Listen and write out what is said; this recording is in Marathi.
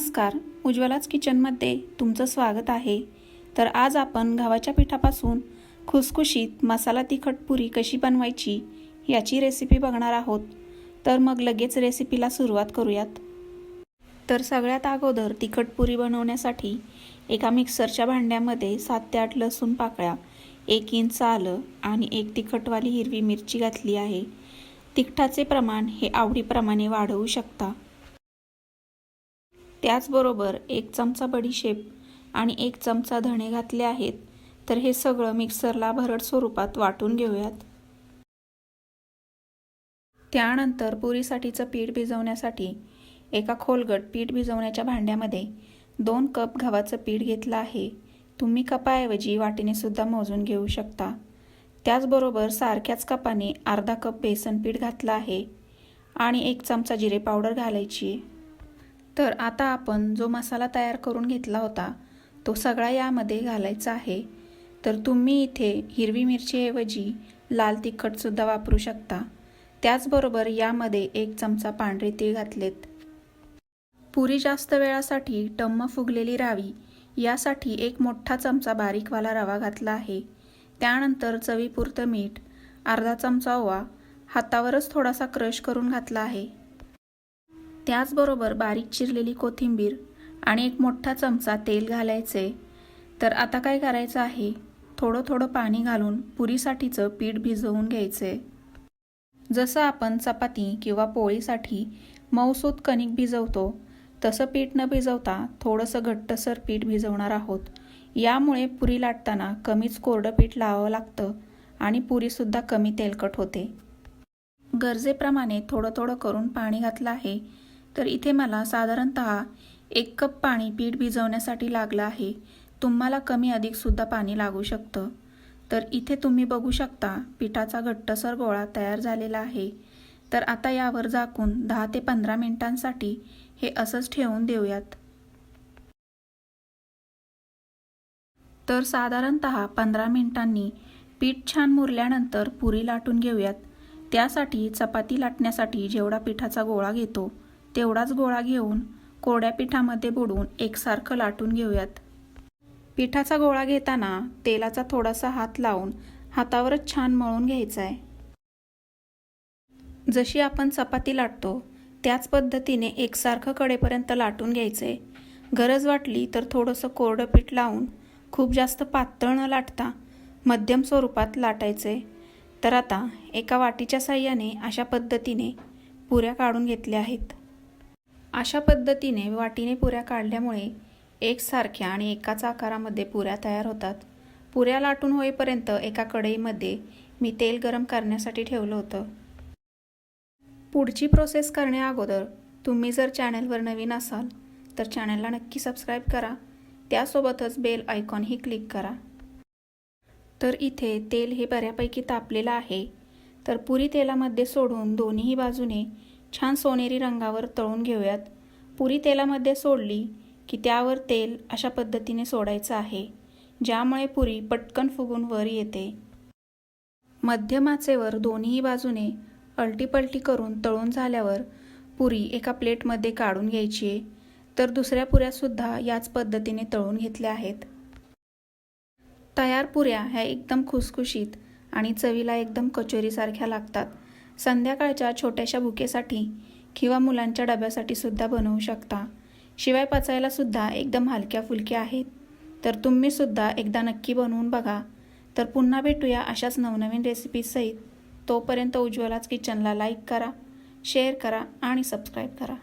नमस्कार. उज्ज्वलाच किचनमध्ये तुमचं स्वागत आहे. तर आज आपण गव्हाच्या पिठापासून खुसखुशीत मसाला तिखट पुरी कशी बनवायची याची रेसिपी बघणार आहोत. तर मग लगेच रेसिपीला सुरुवात करूयात. तर सगळ्यात अगोदर तिखट पुरी बनवण्यासाठी एका मिक्सरच्या भांड्यामध्ये सात ते आठ लसूण पाकळ्या एक इंच आलं आणि एक तिखटवाली हिरवी मिरची घातली आहे. तिखटाचे प्रमाण हे आवडीप्रमाणे वाढवू शकता. त्याचबरोबर एक चमचा बडीशेप आणि एक चमचा धणे घातले आहेत तर हे सगळं मिक्सरला भरड स्वरूपात वाटून घेऊयात. त्यानंतर पुरीसाठीचं पीठ भिजवण्यासाठी एका खोलगट पीठ भिजवण्याच्या भांड्यामध्ये दोन कप गव्हाचं पीठ घेतलं आहे. तुम्ही कपाऐवजी वाटीनेसुद्धा मोजून घेऊ शकता. त्याचबरोबर सारख्याच कपाने अर्धा कप बेसन पीठ घातलं आहे आणि एक चमचा जिरे पावडर घालायची. आहे तर आता आपण जो मसाला तयार करून घेतला होता तो सगळा यामध्ये घालायचा आहे. तर तुम्ही इथे हिरवी मिरचीऐवजी लाल तिखटसुद्धा वापरू शकता. त्याचबरोबर यामध्ये एक चमचा पांढरे तीळ घातलेत. पुरी जास्त वेळासाठी टम्म फुगलेली राहावी यासाठी एक मोठा चमचा बारीकवाला रवा घातला आहे. त्यानंतर चवीपुरतं मीठ अर्धा चमचा ओवा हातावरच थोडासा क्रश करून घातला आहे. त्याचबरोबर बारीक चिरलेली कोथिंबीर आणि एक मोठा चमचा तेल घालायचे. तर आता काय करायचं आहे? थोडं थोडं पाणी घालून पुरीसाठीचं पीठ भिजवून घ्यायचे. जसं आपण चपाती किंवा पोळीसाठी मऊसूत कणिक भिजवतो तसं पीठ न भिजवता थोडंसं घट्टसर पीठ भिजवणार आहोत. यामुळे पुरी लाटताना कमीच कोरडं पीठ लावावं लागतं आणि पुरीसुद्धा कमी तेलकट होते. गरजेप्रमाणे थोडं थोडं करून पाणी घातलं आहे. तर इथे मला साधारणत एक कप पाणी पीठ भिजवण्यासाठी लागलं आहे. तुम्हाला कमी अधिकसुद्धा पाणी लागू शकतं. तर इथे तुम्ही बघू शकता पिठाचा घट्टसर गोळा तयार झालेला आहे. तर आता यावर झाकून दहा ते पंधरा मिनिटांसाठी हे असंच ठेवून देऊयात. तर साधारणत पंधरा मिनिटांनी पीठ छान मुरल्यानंतर पुरी लाटून घेऊयात. त्यासाठी चपाती लाटण्यासाठी जेवढा पिठाचा गोळा घेतो तेवढाच गोळा घेऊन कोरड्या पिठामध्ये बुडवून एकसारखं लाटून घेऊयात. पिठाचा गोळा घेताना तेलाचा थोडासा हात लावून हातावरच छान मळून घ्यायचा आहे जशी आपण चपाती लाटतो त्याच पद्धतीने एकसारखं कडेपर्यंत लाटून घ्यायचं आहे गरज वाटली तर थोडंसं कोरडं पीठ लावून खूप जास्त पातळ न लाटता मध्यम स्वरूपात लाटायचे तर आता एका वाटीच्या साह्याने अशा पद्धतीने पुऱ्या काढून घेतल्या आहेत. अशा पद्धतीने वाटीने पुऱ्या काढल्यामुळे एकसारख्या आणि एकाच आकारामध्ये पुऱ्या तयार होतात. पुऱ्या लाटून होईपर्यंत एका कढईमध्ये मी तेल गरम करण्यासाठी ठेवलं होतं. पुढची प्रोसेस करण्याअगोदर तुम्ही जर चॅनलवर नवीन असाल तर चॅनलला नक्की सबस्क्राईब करा. त्यासोबतच बेल आयकॉनही क्लिक करा. तर इथे तेल हे बऱ्यापैकी तापलेलं आहे. तर पुरी तेलामध्ये सोडून दोन्ही बाजूने छान सोनेरी रंगावर तळून घेऊयात. पुरी तेलामध्ये सोडली की त्यावर तेल अशा पद्धतीने सोडायचं आहे ज्यामुळे पुरी पटकन फुगून वर येते. मध्यमाचेवर दोन्ही बाजूने अलटीपलटी करून तळून झाल्यावर पुरी एका प्लेटमध्ये काढून घ्यायची आहे तर दुसऱ्या पुऱ्यासुद्धा याच पद्धतीने तळून घेतल्या आहेत. तयार पुऱ्या ह्या एकदम खुसखुशीत आणि चवीला एकदम कचोरीसारख्या लागतात. संध्याकाळच्या छोट्याशा बुकेसाठी किंवा मुलांच्या डब्यासाठी सुद्धा बनवू शकता. शिवाय पचायला सुद्धा एकदम हलक्या फुलक्या आहेत. तर तुम्ही सुद्धा एकदा नक्की बनवून बघा. तर पुन्हा भेटूया अशाच नवनवीन रेसिपीसहित तोपर्यंत उज्ज्वलाच किचनला लाईक करा शेअर करा आणि सबस्क्राईब करा.